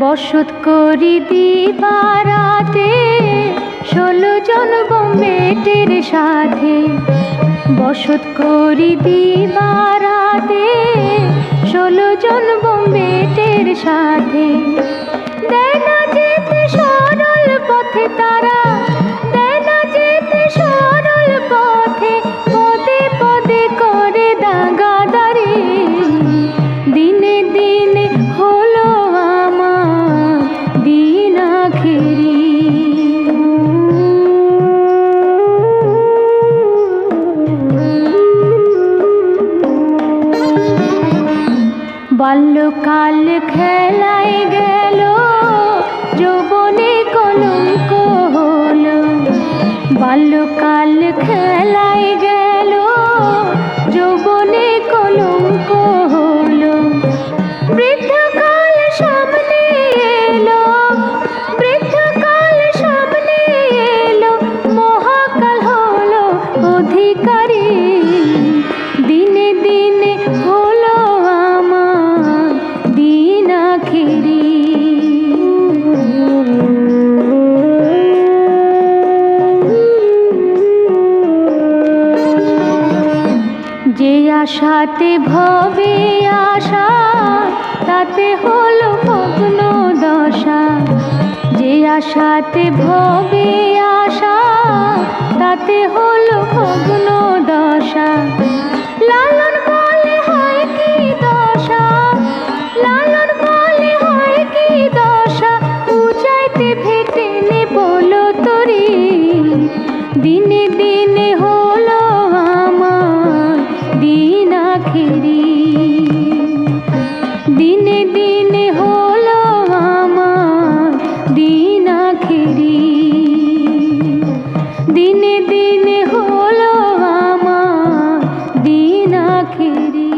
বসত করি দিবারাতে, ষোলো জন বোম্বেটের সাথে। বসত করি দিবারাতে, ষোলো জন বোম্বেটের সাথে। দেখা যেতে সরল পথে তারা বাল্যকাল খেলায় গেল। আশাতে ভবে আশা, তাতে হলো ভগ্ন দশা। যে আশাতে ভবে আশা, তাতে হলো ভগ্ন দশা। লালন বলে হয় কি দশা? লালন বলে হয় কি দশা? উচাইতে ভেটে নে বলো তরি দিনে দিনে হলো আখিরি